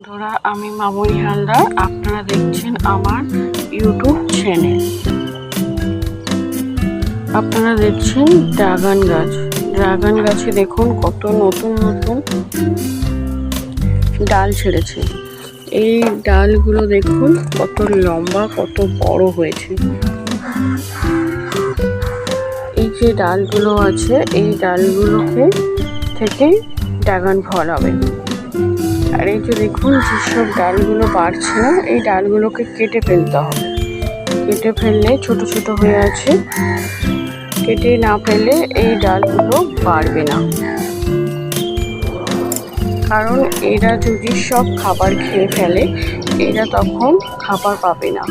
বন্ধুরা, আমি মামনি হালদার। আপনারা দেখছেন আমার ইউটিউব চ্যানেল। আপনারা দেখছেন ড্রাগন গাছ। ড্রাগন গাছে দেখুন কত নতুন নতুন ডাল ছেড়েছে। এই ডালগুলো দেখুন কত লম্বা, কত বড় হয়েছে। এই যে ডালগুলো আছে, এই ডালগুলোকে থেকে ড্রাগন ফল হবে। আর এই যে দেখুন, যেসব ডালগুলো বাড়ছে না, এই ডালগুলোকে কেটে ফেলতে হবে। কেটে ফেললে ছোট ছোট হয়ে আছে। কেটে না ফেলে এই ডালগুলো বাড়বে না। কারণ এরা যদি সব খাবার খেয়ে ফেলে, এরা তখন খাবার পাবে না।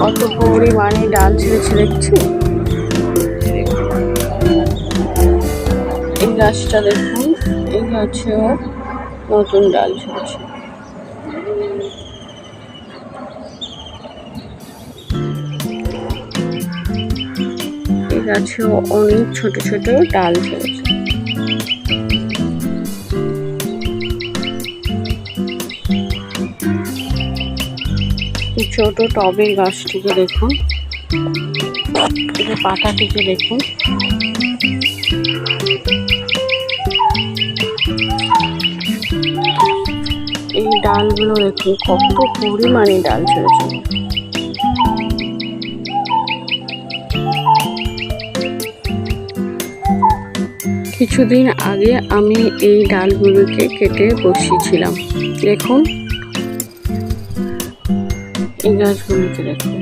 কত পরিমাণে ডাল ছেড়েছে দেখছি গাছটা দেখুন, এই গাছেও নতুন ডাল ঝরেছে এই গাছেও অনেক ছোট ছোট ডাল ঝরেছে ছোট টবের গাছটিকে দেখুন পাতাটিকে দেখুন। ডালগুলো দেখুন কত পরিমাণে ডাল ছেড়েছে। কিছুদিন আগে আমি এই ডালগুলোকে কেটে বসিয়েছিলাম। দেখুন। এই গাছগুলোকে দেখুন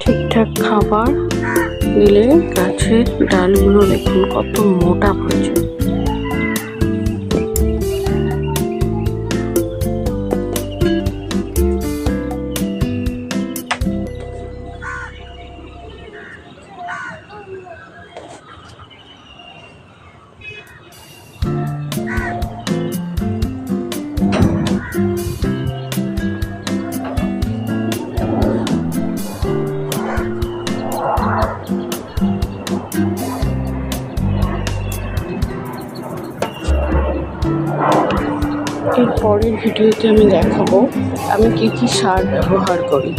ঠিকঠাক খাবার দিলে গাছের ডালগুলো দেখুন কত মোটা হয়েছে। এর পরের ভিডিওতে আমি দেখাবো আমি কী কী সার ব্যবহার করি।